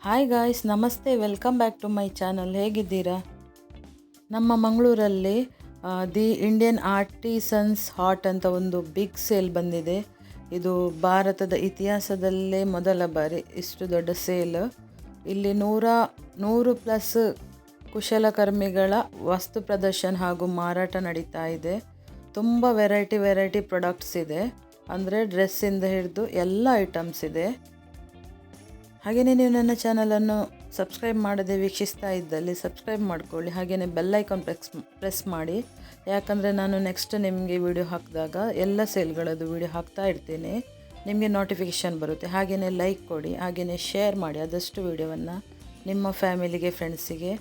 Hi guys ನಮಸ್ತೆ. Welcome back to my channel ಹೇಗಿದ್ದೀರಾ? ನಮ್ಮ ಮಂಗಳೂರಲ್ಲಿ ದಿ ಇಂಡಿಯನ್ ಆರ್ಟಿಸನ್ಸ್ ಹಾಟ್ ಅಂತ ಒಂದು ಬಿಗ್ ಸೇಲ್ ಬಂದಿದೆ. ಇದು ಭಾರತದ ಇತಿಹಾಸದಲ್ಲೇ ಮೊದಲ ಬಾರಿ ಇಷ್ಟು ದೊಡ್ಡ ಸೇಲ್ ಇಲ್ಲಿ ನೂರ, ನೂರು ಪ್ಲಸ್ ಕುಶಲಕರ್ಮಿಗಳ ವಸ್ತು ಪ್ರದರ್ಶನ ಹಾಗೂ ಮಾರಾಟ ನಡೀತಾ ಇದೆ. ತುಂಬ ವೆರೈಟಿ ವೆರೈಟಿ ಪ್ರಾಡಕ್ಟ್ಸ್ ಇದೆ. ಅಂದರೆ ಡ್ರೆಸ್ಸಿಂದ ಹಿಡಿದು ಎಲ್ಲ ಐಟಮ್ಸ್ ಇದೆ. ಹಾಗೆಯೇ ನೀವು ನನ್ನ ಚಾನಲನ್ನು ಸಬ್ಸ್ಕ್ರೈಬ್ ಮಾಡದೆ ವೀಕ್ಷಿಸ್ತಾ ಇದ್ದಲ್ಲಿ ಸಬ್ಸ್ಕ್ರೈಬ್ ಮಾಡ್ಕೊಳ್ಳಿ. ಹಾಗೆಯೇ ಬೆಲ್ ಐಕಾನ್ ಪ್ರೆಸ್ ಪ್ರೆಸ್ ಮಾಡಿ. ಯಾಕಂದರೆ ನಾನು ನೆಕ್ಸ್ಟ್ ನಿಮಗೆ ವಿಡಿಯೋ ಹಾಕಿದಾಗ ಎಲ್ಲ ಸೇಲ್ಗಳದ್ದು ವಿಡಿಯೋ ಹಾಕ್ತಾ ಇರ್ತೀನಿ. ನಿಮಗೆ ನೋಟಿಫಿಕೇಷನ್ ಬರುತ್ತೆ. ಹಾಗೆಯೇ ಲೈಕ್ ಕೊಡಿ ಹಾಗೆಯೇ ಶೇರ್ ಮಾಡಿ. ಆದಷ್ಟು ವಿಡಿಯೋವನ್ನು ನಿಮ್ಮ ಫ್ಯಾಮಿಲಿಗೆ ಫ್ರೆಂಡ್ಸಿಗೆ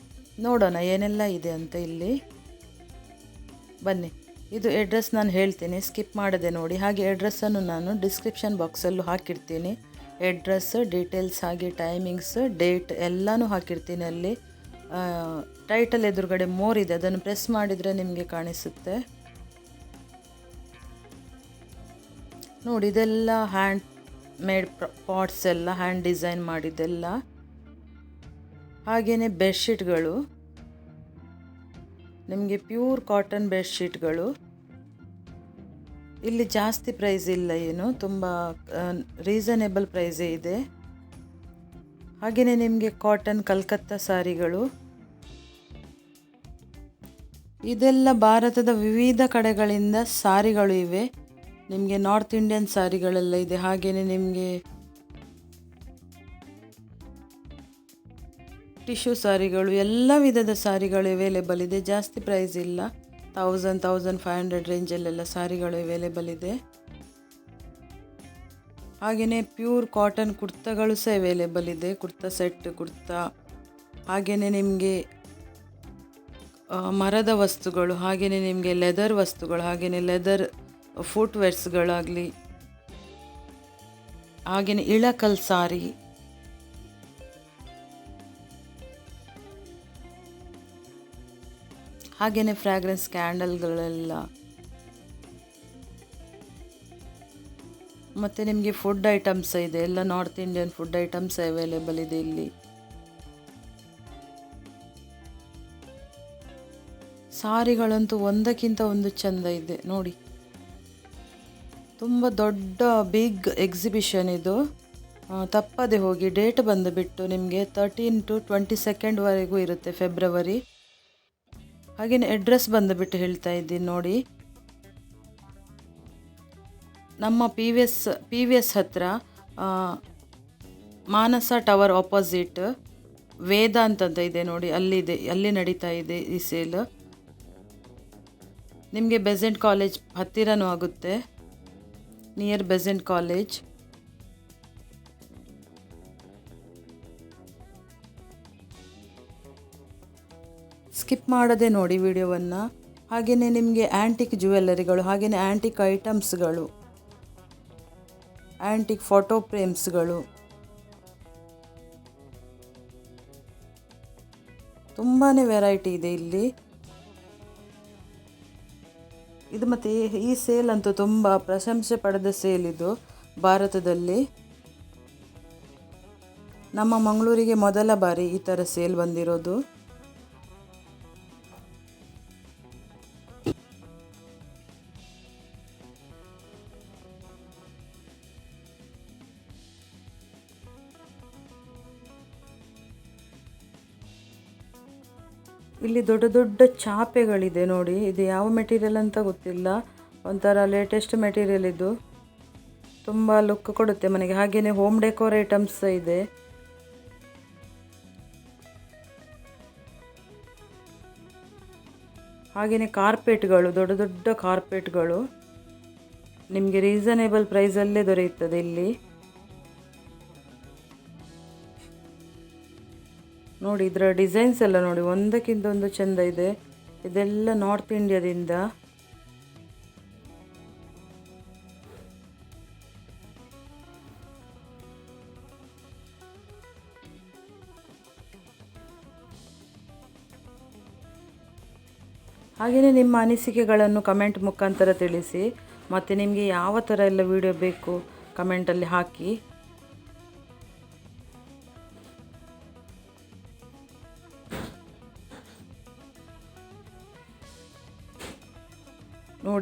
ನೋಡೋಣ. ಏನೆಲ್ಲ ಇದೆ ಅಂತ ಇಲ್ಲಿ ಬನ್ನಿ. ಇದು ಅಡ್ರೆಸ್ ನಾನು ಹೇಳ್ತೀನಿ. ಸ್ಕಿಪ್ ಮಾಡದೆ ನೋಡಿ. ಹಾಗೆ ಎಡ್ರೆಸ್ಸನ್ನು ನಾನು ಡಿಸ್ಕ್ರಿಪ್ಷನ್ ಬಾಕ್ಸಲ್ಲೂ ಹಾಕಿರ್ತೀನಿ. ಅಡ್ರೆಸ್ ಡೀಟೇಲ್ಸ್ ಹಾಗೆ ಟೈಮಿಂಗ್ಸ್ ಡೇಟ್ ಎಲ್ಲನೂ ಹಾಕಿರ್ತೀನಿ ಅಲ್ಲಿ. ಟೈಟಲ್ ಎದುರುಗಡೆ ಮೋರ್ ಇದೆ. ಅದನ್ನು ಪ್ರೆಸ್ ಮಾಡಿದರೆ ನಿಮಗೆ ಕಾಣಿಸುತ್ತೆ. ನೋಡಿ, ಇದೆಲ್ಲ ಹ್ಯಾಂಡ್ ಮೇಡ್ ಪಾಟ್ಸ್ ಎಲ್ಲ ಹ್ಯಾಂಡ್ ಡಿಸೈನ್ ಮಾಡಿದ್ದೆಲ್ಲ. ಹಾಗೆಯೇ ಬೆಡ್ಶೀಟ್ಗಳು ನಿಮಗೆ ಪ್ಯೂರ್ ಕಾಟನ್ ಬೆಡ್ಶೀಟ್ಗಳು ಇಲ್ಲಿ ಜಾಸ್ತಿ ಪ್ರೈಸ್ ಇಲ್ಲ ಏನು, ತುಂಬ ರೀಸನೇಬಲ್ ಪ್ರೈಸೇ ಇದೆ. ಹಾಗೆಯೇ ನಿಮಗೆ ಕಾಟನ್ ಕಲ್ಕತ್ತಾ ಸಾರಿಗಳು. ಇದೆಲ್ಲ ಭಾರತದ ವಿವಿಧ ಕಡೆಗಳಿಂದ ಸಾರಿಗಳು ಇವೆ. ನಿಮಗೆ ನಾರ್ತ್ ಇಂಡಿಯನ್ ಸಾರಿಗಳೆಲ್ಲ ಇದೆ. ಹಾಗೆಯೇ ನಿಮಗೆ ಟಿಶ್ಯೂ ಸಾರಿಗಳು, ಎಲ್ಲ ವಿಧದ ಸಾರಿಗಳು ಅವೈಲೇಬಲ್ ಇದೆ. ಜಾಸ್ತಿ ಪ್ರೈಸ್ ಇಲ್ಲ. ತೌಸಂಡ್ ತೌಸಂಡ್ ಫೈವ್ ಹಂಡ್ರೆಡ್ ರೇಂಜಲ್ಲೆಲ್ಲ ಸಾರಿಗಳು ಅವೈಲೇಬಲ್ ಇದೆ. ಹಾಗೆಯೇ ಪ್ಯೂರ್ ಕಾಟನ್ ಕುರ್ತಾಗಳು ಸಹ ಅವೈಲೇಬಲ್ ಇದೆ. ಕುರ್ತಾ ಸೆಟ್ ಕುರ್ತಾ. ಹಾಗೆಯೇ ನಿಮಗೆ ಮರದ ವಸ್ತುಗಳು ಹಾಗೆಯೇ ನಿಮಗೆ ಲೆದರ್ ವಸ್ತುಗಳು ಹಾಗೆಯೇ ಲೆದರ್ ಫುಟ್ವೇರ್ಸ್ಗಳಾಗಲಿ ಹಾಗೆಯೇ ಇಳಕಲ್ ಸಾರಿ. ಹಾಗೆಯೇ ಫ್ರ್ಯಾಗ್ರೆನ್ಸ್ ಕ್ಯಾಂಡಲ್ಗಳೆಲ್ಲ ಮತ್ತು ನಿಮಗೆ ಫುಡ್ ಐಟಮ್ಸ್ ಇದೆ, ಎಲ್ಲ north Indian food items available ಇದೆ ಇಲ್ಲಿ. ಸಾರಿಗಳಂತೂ ಒಂದಕ್ಕಿಂತ ಒಂದು ಚೆಂದ ಇದೆ, ನೋಡಿ. ತುಂಬ ದೊಡ್ಡ ಬಿಗ್ ಎಕ್ಸಿಬಿಷನ್ ಇದು. ತಪ್ಪದೆ ಹೋಗಿ ಡೇಟ್ ಬಂದುಬಿಟ್ಟು ನಿಮಗೆ ತರ್ಟೀನ್ ಟು ಟ್ವೆಂಟಿ ಸೆಕೆಂಡ್ವರೆಗೂ ಇರುತ್ತೆ ಫೆಬ್ರವರಿ ಹಾಗೆಯೇ ಅಡ್ರೆಸ್ ಬಂದುಬಿಟ್ಟು ಹೇಳ್ತಾ ಇದ್ದೀನಿ ನೋಡಿ. ನಮ್ಮ P V S P V S ಹತ್ರ ಆ, ಮಾನಸ ಟವರ್ ಆಪೋಸಿಟ್ ವೇದ ಅಂತ ಇದೆ ನೋಡಿ. ಅಲ್ಲಿದೆ ಅಲ್ಲಿ ನಡೀತಾ ಇದೆ ಈ ಸೇಲ್ ನಿಮಗೆ ಬೆಸೆಂಟ್ ಕಾಲೇಜ್ ಹತ್ತಿರನೂ ಆಗುತ್ತೆ. ನಿಯರ್ ಬೆಸೆಂಟ್ ಕಾಲೇಜ್ ಸ್ಕಿಪ್ ಮಾಡದೆ ನೋಡಿ ವಿಡಿಯೋವನ್ನು. ಹಾಗೆಯೇ ನಿಮಗೆ ಆ್ಯಂಟಿಕ್ ಜ್ಯುವೆಲ್ಲರಿಗಳು ಹಾಗೆಯೇ ಆ್ಯಂಟಿಕ್ ಐಟಮ್ಸ್ಗಳು ಆ್ಯಂಟಿಕ್ ಫೋಟೋ ಫ್ರೇಮ್ಸ್ಗಳು ತುಂಬಾ ವೆರೈಟಿ ಇದೆ ಇಲ್ಲಿ. ಇದು ಮತ್ತು ಈ- ಸೇಲ್ ಅಂತೂ ತುಂಬ ಪ್ರಶಂಸೆ ಪಡೆದ ಸೇಲ್ ಇದು ಭಾರತದಲ್ಲಿ. ನಮ್ಮ ಮಂಗಳೂರಿಗೆ ಮೊದಲ ಬಾರಿ ಈ ಥರ ಸೇಲ್ ಬಂದಿರೋದು. ಇಲ್ಲಿ ದೊಡ್ಡ ದೊಡ್ಡ ಚಾಪೆಗಳಿದೆ ನೋಡಿ. ಇದು ಯಾವ ಮೆಟೀರಿಯಲ್ ಅಂತ ಗೊತ್ತಿಲ್ಲ. ಒಂಥರ ಲೇಟೆಸ್ಟ್ ಮೆಟೀರಿಯಲ್ ಇದು. ತುಂಬ ಲುಕ್ ಕೊಡುತ್ತೆ ಮನೆಗೆ. ಹಾಗೆಯೇ ಹೋಮ್ ಡೆಕೋರ್ ಐಟಮ್ಸ್ ಇದೆ. ಹಾಗೆಯೇ ಕಾರ್ಪೆಟ್ಗಳು ದೊಡ್ಡ ದೊಡ್ಡ ಕಾರ್ಪೆಟ್ಗಳು ನಿಮಗೆ ರೀಸನೇಬಲ್ ಪ್ರೈಸಲ್ಲೇ ದೊರೆಯುತ್ತದೆ ಇಲ್ಲಿ. ನೋಡಿ, ಇದರ ಡಿಸೈನ್ಸ್ ಎಲ್ಲ ನೋಡಿ, ಒಂದಕ್ಕಿಂತ ಒಂದು ಚೆಂದ ಇದೆ. ಇದೆಲ್ಲ ನಾರ್ತ್ ಇಂಡಿಯಾದಿಂದ ಹಾಗೆಯೇ ನಿಮ್ಮ ಅನಿಸಿಕೆಗಳನ್ನು ಕಮೆಂಟ್ ಮುಖಾಂತರ ತಿಳಿಸಿ. ಮತ್ತು ನಿಮಗೆ ಯಾವ ಥರ ಎಲ್ಲ ವಿಡಿಯೋ ಬೇಕು ಕಮೆಂಟಲ್ಲಿ ಹಾಕಿ.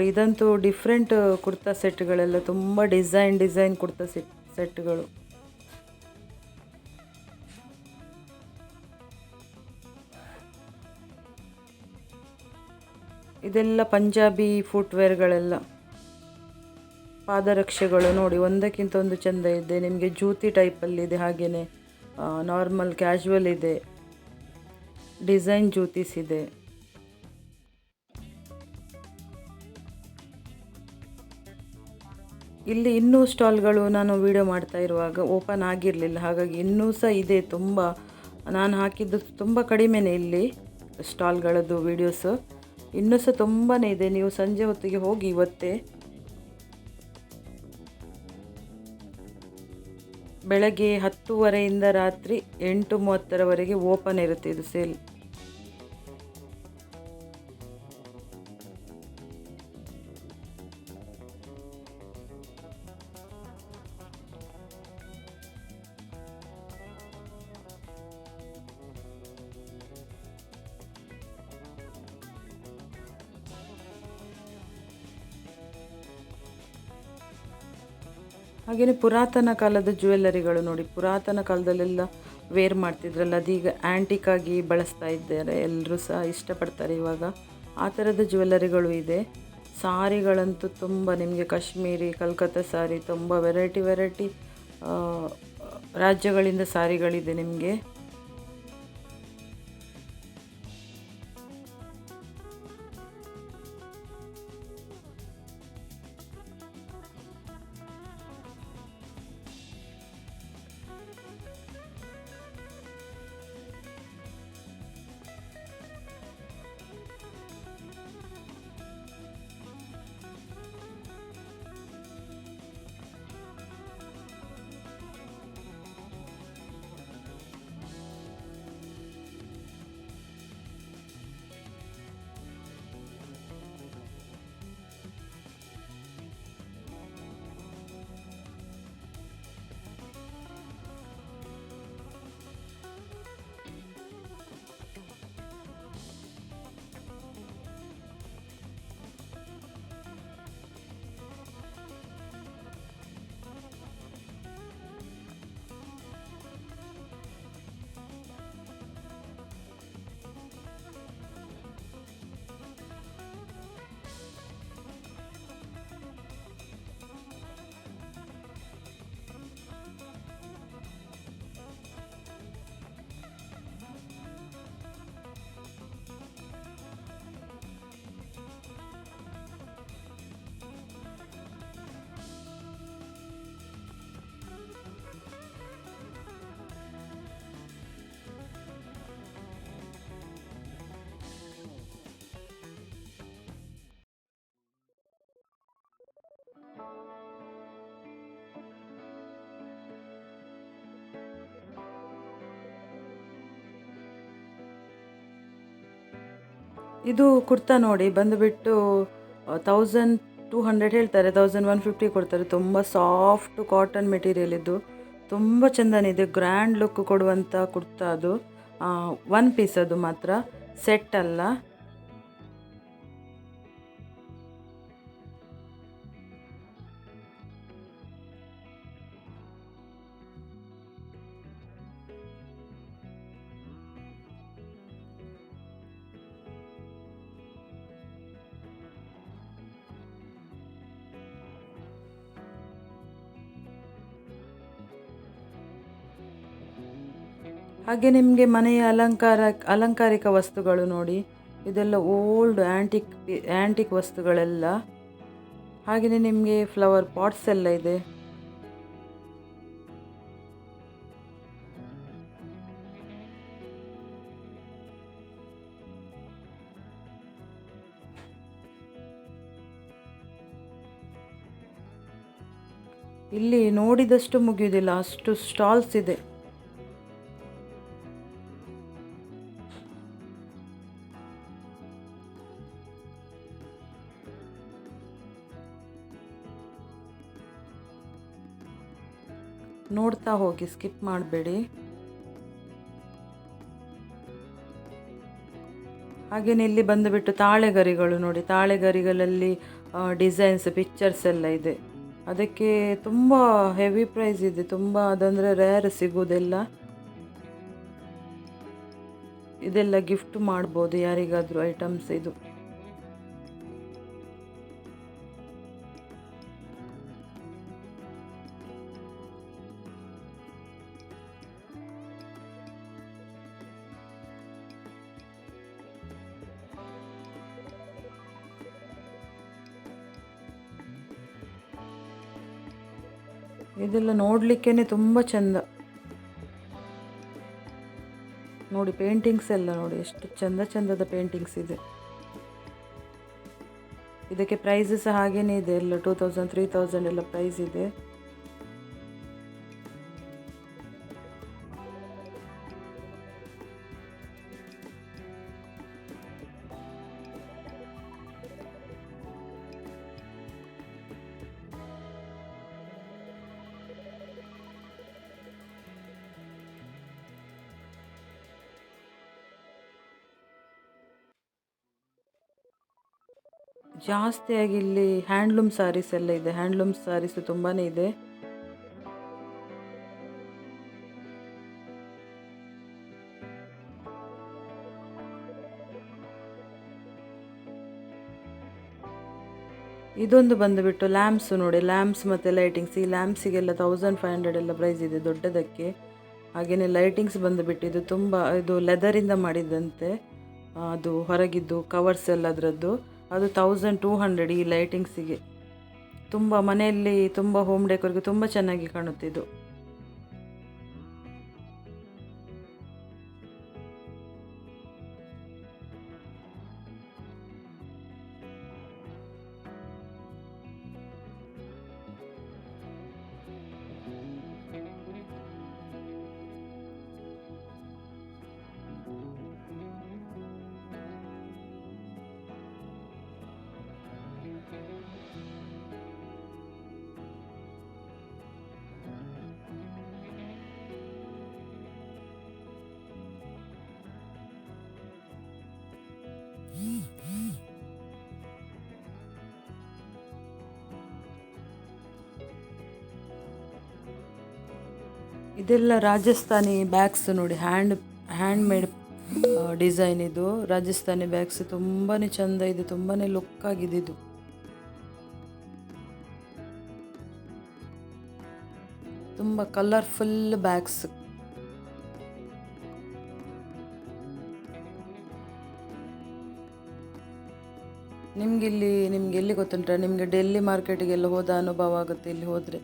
ನೋಡಿ, ಇದಂತೂ ಡಿಫ್ರೆಂಟ್ ಕುರ್ತಾ ಸೆಟ್ಗಳೆಲ್ಲ, ತುಂಬ ಡಿಸೈನ್ ಡಿಸೈನ್ ಕುರ್ತಾ ಸೆಟ್, ಸೆಟ್ಗಳು. ಇದೆಲ್ಲ ಪಂಜಾಬಿ ಫುಟ್ವೇರ್ಗಳೆಲ್ಲ ಪಾದರಕ್ಷೆಗಳು ನೋಡಿ, ಒಂದಕ್ಕಿಂತ ಒಂದು ಚೆಂದ ಇದೆ. ನಿಮಗೆ ಜೂತಿ ಟೈಪಲ್ಲಿದೆ ಹಾಗೆಯೇ ನಾರ್ಮಲ್ ಕ್ಯಾಶುವಲ್ ಇದೆ. ಡಿಸೈನ್ ಜೂತೀಸ್ ಇದೆ. ಇಲ್ಲಿ ಇನ್ನೂ ಸ್ಟಾಲ್ಗಳು ನಾನು ವೀಡಿಯೋ ಮಾಡ್ತಾ ಇರುವಾಗ ಓಪನ್ ಆಗಿರಲಿಲ್ಲ. ಹಾಗಾಗಿ ಇನ್ನೂ ಸಹ ಇದೆ ತುಂಬ. ನಾನು ಹಾಕಿದ್ದು ತುಂಬ ಕಡಿಮೆನೇ ಇಲ್ಲಿ ಸ್ಟಾಲ್ಗಳದ್ದು ವೀಡಿಯೋಸು. ಇನ್ನೂ ಸಹ ತುಂಬಾ ಇದೆ. ನೀವು ಸಂಜೆ ಹೊತ್ತಿಗೆ ಹೋಗಿ ಇವತ್ತೇ ಬೆಳಗ್ಗೆ ಹತ್ತುವರೆಯಿಂದ ರಾತ್ರಿ ಎಂಟು ಮೂವತ್ತರವರೆಗೆ ಓಪನ್ ಇರುತ್ತೆ ಇದು ಸೇಲ್. ಹಾಗೆಯೇ ಪುರಾತನ ಕಾಲದ ಜ್ಯುವೆಲ್ಲರಿಗಳು ನೋಡಿ, ಪುರಾತನ ಕಾಲದಲ್ಲೆಲ್ಲ ವೇರ್ ಮಾಡ್ತಿದ್ರಲ್ಲ ಅದೀಗ ಆ್ಯಂಟಿಕ್ ಆಗಿ ಬಳಸ್ತಾ ಇದ್ದಾರೆ ಎಲ್ಲರೂ ಸಹ ಇಷ್ಟಪಡ್ತಾರೆ ಇವಾಗ. ಆ ಥರದ ಜ್ಯುವೆಲ್ಲರಿಗಳು ಇದೆ. ಸಾರಿಗಳಂತೂ ತುಂಬ ನಿಮಗೆ ಕಾಶ್ಮೀರಿ, ಕಲ್ಕತ್ತಾ ಸಾರಿ, ತುಂಬ ವೆರೈಟಿ ವೆರೈಟಿ ರಾಜ್ಯಗಳಿಂದ ಸಾರಿಗಳಿದೆ ನಿಮಗೆ. ಇದು ಕುರ್ತಾ ನೋಡಿ, ಬಂದುಬಿಟ್ಟು ತೌಸಂಡ್ ಟೂ ಹಂಡ್ರೆಡ್ ಹೇಳ್ತಾರೆ ತೌಸಂಡ್ ಒನ್ ಫಿಫ್ಟಿ ಕೊಡ್ತಾರೆ. ತುಂಬ ಸಾಫ್ಟ್ ಕಾಟನ್ ಮೆಟೀರಿಯಲ್ ಇದು. ತುಂಬ ಚೆಂದನಿದೆ ಗ್ರ್ಯಾಂಡ್ ಲುಕ್ ಕೊಡುವಂಥ ಕುರ್ತಾ ಅದು. ಒನ್ ಪೀಸ್ ಅದು ಮಾತ್ರ ಸೆಟ್ ಅಲ್ಲ. ಹಾಗೆ ನಿಮಗೆ ಮನೆಯ ಅಲಂಕಾರ, ಅಲಂಕಾರಿಕ ವಸ್ತುಗಳು ನೋಡಿ, ಇದೆಲ್ಲ ಓಲ್ಡ್ ಆ್ಯಂಟಿಕ್ ಆ್ಯಂಟಿಕ್ ವಸ್ತುಗಳೆಲ್ಲ. ಹಾಗೆಯೇ ನಿಮಗೆ ಫ್ಲವರ್ ಪಾಟ್ಸ್ ಎಲ್ಲ ಇದೆ. ಇಲ್ಲಿ ನೋಡಿದಷ್ಟು ಮುಗಿಯುವುದಿಲ್ಲ ಅಷ್ಟು ಸ್ಟಾಲ್ಸ್ ಇದೆ. ನೋಡ್ತಾ ಹೋಗಿ, ಸ್ಕಿಪ್ ಮಾಡಬೇಡಿ. ಹಾಗೆಯೇ ಇಲ್ಲಿ ಬಂದುಬಿಟ್ಟು ತಾಳೆಗರಿಗಳು ನೋಡಿ, ತಾಳೆಗರಿಗಳಲ್ಲಿ ಡಿಸೈನ್ಸ್ ಪಿಕ್ಚರ್ಸ್ ಎಲ್ಲ ಇದೆ. ಅದಕ್ಕೆ ತುಂಬ ಹೆವಿ ಪ್ರೈಸ್ ಇದೆ, ತುಂಬ ಅದಂದರೆ ರೇರ್ ಸಿಗೋದೆಲ್ಲ ಇದೆಲ್ಲ ಗಿಫ್ಟ್ ಮಾಡ್ಬೋದು, ಯಾರಿಗಾದರೂ ಐಟಮ್ಸ್ ಇದು. ಇದೆಲ್ಲ ನೋಡಲಿಕ್ಕೇ ತುಂಬ ಚೆಂದ. ನೋಡಿ ಪೇಂಟಿಂಗ್ಸ್ ಎಲ್ಲ ನೋಡಿ, ಎಷ್ಟು ಚಂದ ಚಂದದ ಪೇಂಟಿಂಗ್ಸ್ ಇದೆ. ಇದಕ್ಕೆ ಪ್ರೈಸ್ ಸಹ ಹಾಗೇನೇ ಇದೆ, ಎಲ್ಲ ಟೂ ತೌಸಂಡ್ ತ್ರೀ ತೌಸಂಡ್ ಎಲ್ಲ ಪ್ರೈಸ್ ಇದೆ. ಜಾಸ್ತಿಯಾಗಿ ಇಲ್ಲಿ ಹ್ಯಾಂಡ್ಲೂಮ್ ಸ್ಯಾರೀಸ್ ಎಲ್ಲ ಇದೆ. ಹ್ಯಾಂಡ್ಲೂಮ್ ಸ್ಯಾರೀಸು ತುಂಬಾ ಇದೆ. ಇದೊಂದು ಬಂದುಬಿಟ್ಟು ಲ್ಯಾಂಪ್ಸ್ ನೋಡಿ. ಲ್ಯಾಂಪ್ಸ್ ಮತ್ತು ಲೈಟಿಂಗ್ಸ್. ಈ ಲ್ಯಾಂಪ್ಸಿಗೆಲ್ಲ ತೌಸಂಡ್ ಫೈವ್ ಹಂಡ್ರೆಡ್ ಎಲ್ಲ ಪ್ರೈಸ್ ಇದೆ ದೊಡ್ಡದಕ್ಕೆ. ಹಾಗೆಯೇ ಲೈಟಿಂಗ್ಸ್ ಬಂದುಬಿಟ್ಟು ಇದು ತುಂಬ, ಇದು ಲೆದರಿಂದ ಮಾಡಿದಂತೆ. ಅದು ಹೊರಗಿದ್ದು ಕವರ್ಸ್ ಎಲ್ಲ ಅದರದ್ದು ಅದು ತೌಸಂಡ್ ಟೂ ಹಂಡ್ರೆಡ್ ಈ ಲೈಟಿಂಗ್ಸಿಗೆ ತುಂಬ ಮನೆಯಲ್ಲಿ ತುಂಬ ಹೋಮ್ ಡೆಕೋರ್ಗೆ ತುಂಬ ಚೆನ್ನಾಗಿ ಕಾಣುತ್ತಿದ್ದು. ಇದೆಲ್ಲ ರಾಜಸ್ಥಾನಿ ಬ್ಯಾಗ್ಸ್ ನೋಡಿ ಹ್ಯಾಂಡ್ ಹ್ಯಾಂಡ್ ಮೇಡ್ ಡಿಸೈನ್ ಇದು. ರಾಜಸ್ಥಾನಿ ಬ್ಯಾಗ್ಸ್ ತುಂಬಾ ಚೆಂದ ಇದೆ ತುಂಬಾ ಲುಕ್ ಆಗಿದೆ ಇದು. ತುಂಬ ಕಲರ್ಫುಲ್ ಬ್ಯಾಗ್ಸ್ ನಿಮ್ಗೆ ಇಲ್ಲಿ, ನಿಮ್ಗೆ ಎಲ್ಲಿ ಗೊತ್ತುಂಟ? ನಿಮಗೆ ಡೆಲ್ಲಿ ಮಾರ್ಕೆಟಿಗೆಲ್ಲ ಹೋದ ಅನುಭವ ಆಗುತ್ತೆ ಇಲ್ಲಿ ಹೋದರೆ?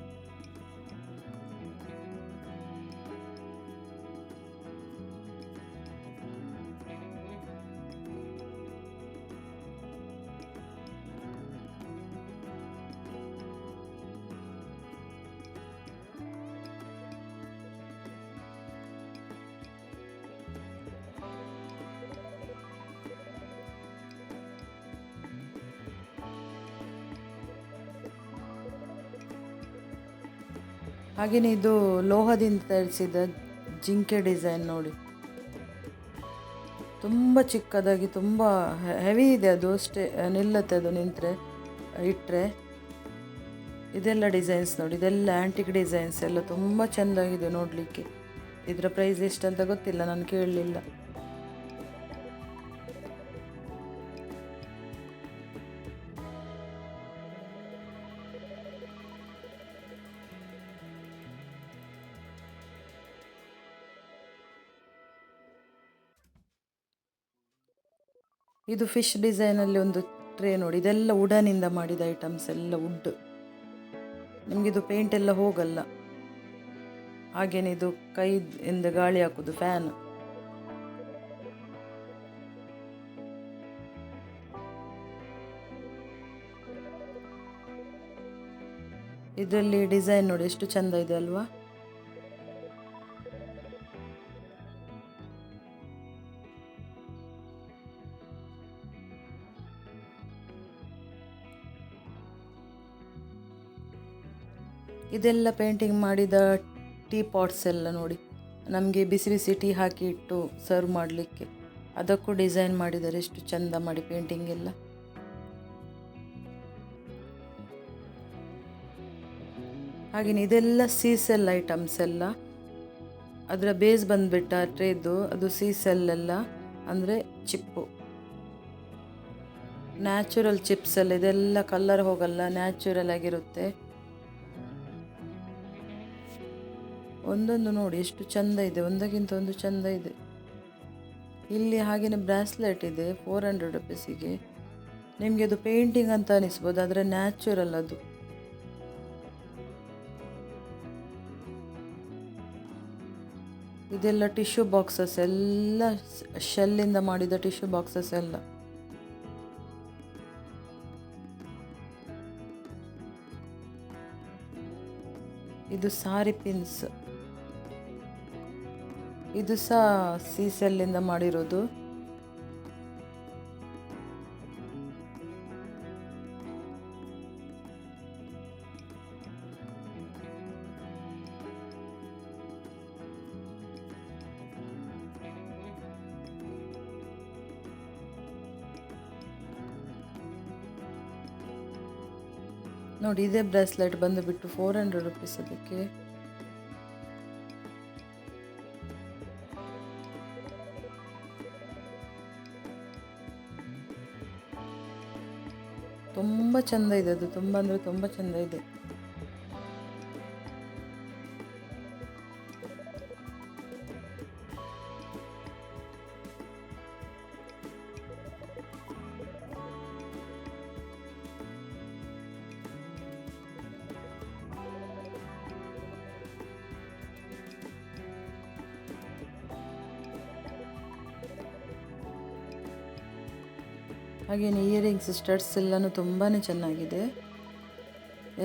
ಹಾಗೆಯೇ ಇದು ಲೋಹದಿಂದ ತಯಾರಿಸಿದ ಜಿಂಕೆ ಡಿಸೈನ್ ನೋಡಿ. ತುಂಬ ಚಿಕ್ಕದಾಗಿ, ತುಂಬ ಹೆವಿ ಇದೆ ಅದು ಅಷ್ಟೇ, ನಿಲ್ಲತ್ತೆ ಅದು ನಿಂತರೆ ಇಟ್ಟರೆ ಇದೆಲ್ಲ ಡಿಸೈನ್ಸ್ ನೋಡಿ, ಇದೆಲ್ಲ ಆ್ಯಂಟಿಕ್ ಡಿಸೈನ್ಸ್ ಎಲ್ಲ ತುಂಬ ಚೆಂದಾಗಿದೆ ನೋಡಲಿಕ್ಕೆ. ಇದರ ಪ್ರೈಸ್ ಎಷ್ಟಂತ ಗೊತ್ತಿಲ್ಲ, ನಾನು ಕೇಳಲಿಲ್ಲ. ಇದು ಫಿಶ್ ಡಿಸೈನಲ್ಲಿ ಒಂದು ಟ್ರೇ ನೋಡಿ. ಇದೆಲ್ಲ ವುಡನಿಂದ ಮಾಡಿದ ಐಟಮ್ಸ್ ಎಲ್ಲ ವುಡ್ ನಿಮಗಿದು ಪೇಂಟ್ ಎಲ್ಲ ಹೋಗಲ್ಲ. ಹಾಗೇನೆ ಇದು ಕೈಯಿಂದ ಗಾಳಿ ಹಾಕೋದು ಫ್ಯಾನ್ ಇದರಲ್ಲಿ ಡಿಸೈನ್ ನೋಡಿ, ಎಷ್ಟು ಚಂದ ಇದೆ ಅಲ್ವಾ? ಇದೆಲ್ಲ ಪೇಂಟಿಂಗ್ ಮಾಡಿದ ಟೀ ಪಾಟ್ಸ್ ಎಲ್ಲ ನೋಡಿ. ನಮಗೆ ಬಿಸಿ ಬಿಸಿ ಟೀ ಹಾಕಿ ಇಟ್ಟು ಸರ್ವ್ ಮಾಡಲಿಕ್ಕೆ. ಅದಕ್ಕೂ ಡಿಸೈನ್ ಮಾಡಿದ್ದಾರೆ, ಎಷ್ಟು ಚಂದ ಮಾಡಿ ಪೇಂಟಿಂಗ್ ಎಲ್ಲ. ಹಾಗೆಯೇ ಇದೆಲ್ಲ ಸೀಸೆಲ್ ಐಟಮ್ಸ್ ಎಲ್ಲ. ಅದರ ಬೇಸ್ ಬಂದುಬಿಟ್ಟ ಟ್ರೇದು ಅದು ಸೀಸೆಲ್ ಎಲ್ಲ, ಅಂದರೆ ಚಿಪ್ಪು. ನ್ಯಾಚುರಲ್ ಚಿಪ್ಸಲ್ಲಿ ಇದೆಲ್ಲ ಕಲ್ಲರ್ ಹೋಗಲ್ಲ ನ್ಯಾಚುರಲ್ ಆಗಿರುತ್ತೆ. ಒಂದೊಂದು ನೋಡಿ, ಎಷ್ಟು ಚಂದ ಇದೆ, ಒಂದಕ್ಕಿಂತ ಒಂದು ಚಂದ ಇದೆ. ಇಲ್ಲಿ ಹಾಗೆಯೇ ಬ್ರಾಸ್ಲೆಟ್ ಇದೆ ಫೋರ್ ಹಂಡ್ರೆಡ್ ರುಪೀಸಿಗೆ ನಿಮಗೆ ಅದು ಪೇಂಟಿಂಗ್ ಅಂತ ಅನಿಸ್ಬೋದು, ಆದರೆ ನ್ಯಾಚುರಲ್ ಅದು. ಇದೆಲ್ಲ ಟಿಶ್ಯೂ ಬಾಕ್ಸಸ್ ಎಲ್ಲ ಶೆಲ್ಲಿಂದ ಮಾಡಿದ ಟಿಶ್ಯೂ ಬಾಕ್ಸಸ್ ಎಲ್ಲ. ಇದು ಸಾರಿ ಪಿನ್ಸ್ ಇದು ಸಹ ಸೀಸೆಲ್ಲಿಂದ ಮಾಡಿರೋದು. ನೋಡಿ ಇದೇ ಬ್ರೇಸ್ಲೆಟ್ ಬಂದುಬಿಟ್ಟು ಫೋರ್ ಹಂಡ್ರೆಡ್ ರುಪೀಸ್ ಅದಕ್ಕೆ ತುಂಬ ಚಂದ ಇದೆ ಅದು. ತುಂಬ ಅಂದರೆ ತುಂಬ ಚಂದ ಇದೆ. ಹಾಗೆಯೇ ಇಯರಿಂಗ್ಸ್ ಸ್ಟಡ್ಸ್ ಎಲ್ಲನೂ ತುಂಬಾ ಚೆನ್ನಾಗಿದೆ.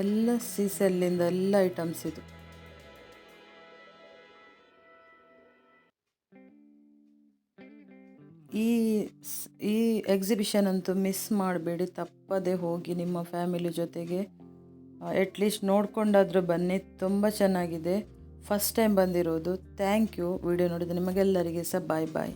ಎಲ್ಲ ಸೀಸಲ್ಲಿಂದ ಎಲ್ಲ ಐಟಮ್ಸ್ ಇದು. ಈ ಈ ಎಕ್ಸಿಬಿಷನ್ ಅಂತೂ ಮಿಸ್ ಮಾಡಬೇಡಿ, ತಪ್ಪದೆ ಹೋಗಿ ನಿಮ್ಮ ಫ್ಯಾಮಿಲಿ ಜೊತೆಗೆ. ಅಟ್ಲೀಸ್ಟ್ ನೋಡ್ಕೊಂಡಾದರೂ ಬನ್ನಿ, ತುಂಬ ಚೆನ್ನಾಗಿದೆ. ಫಸ್ಟ್ ಟೈಮ್ ಬಂದಿರೋದು. ಥ್ಯಾಂಕ್ ಯು ವಿಡಿಯೋ ನೋಡಿದ ನಿಮಗೆಲ್ಲರಿಗೆ ಸಹ ಬಾಯ್ ಬಾಯ್